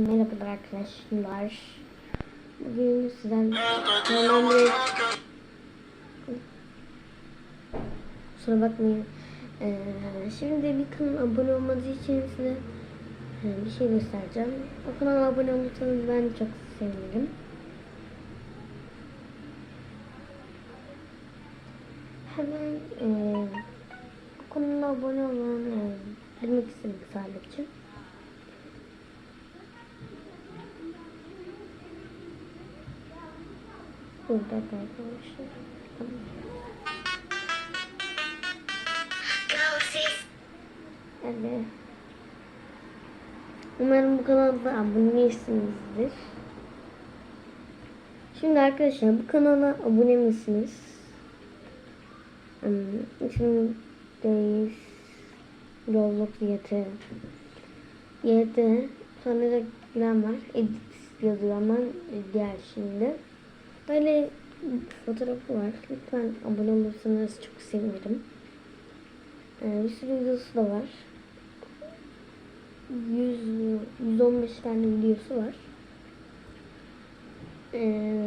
Merhabalar arkadaşlar. Bugün sizden hemen bir... Kusura bakmayın. Ee, şimdi bir kanala abone olmadığı için size e, bir şey göstereceğim. O kanala abone olursanız ben çok sevinirim. Hemen e, bu kanala abone olan e, bilmek istedim sadece. Burada arkadaşlar. Tamam. Evet. Umarım bu kanalda abonesinizdir. Şimdi arkadaşlar bu kanala abone misiniz? Hmm, Şimdideyiz. Roblox YT. YT. Sonra da var? Edit yazıyor ama diğer şimdi. Böyle fotoğrafı var. Lütfen abone olursanız çok sevinirim. Ee, bir sürü videosu da var. 100, 115 tane videosu var. Ee,